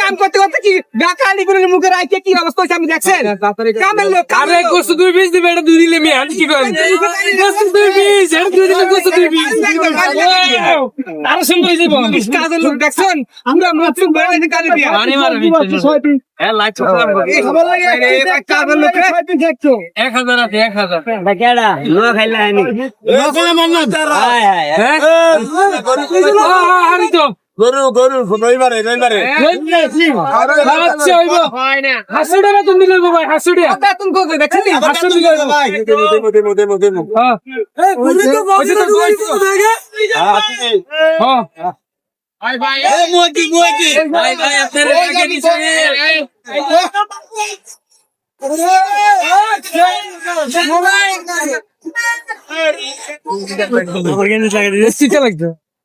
কাম করতে করতে কি গাকালি করে মুখে রাখে কি অবস্থা হয়েছে আমি দেখছেন কামের লোক আরে কষ্ট দুই দিবে এটা দুই দিলে মেয়ে আমি কি করেন কষ্ট দুই পিস এটা দুই দিলে কষ্ট দুই পিস আরও সুন্দর হয়ে যাব কাজের লোক দেখছেন আমরা মুখ বেড়াইতে কাজে দিয়া মারি মারি হ্যাঁ লাইক এই খবর লাগে এই কাজের লোক রে এক হাজার আছে এক হাজার হ্যাঁ হারি তো গরু গরু রবিবারে রবিবারে আচ্ছা হইব। হাসুড়ে না তুমি লইব ভাই হাসুড়ে। কথা তুমি কই দেখছেন হাসুড়ে লইব হ্যাঁ। হ্যাঁ ভাই। ভাই আপনারা আগে নিচে লাগতো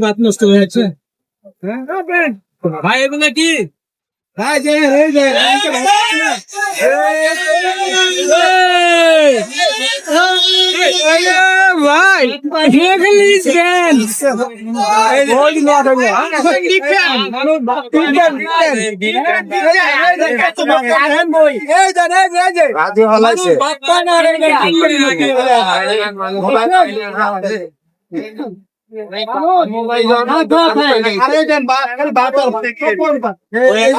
ভাত নষ্ট হয়েছে। ভাই এগুলো কি? ভাই যে এই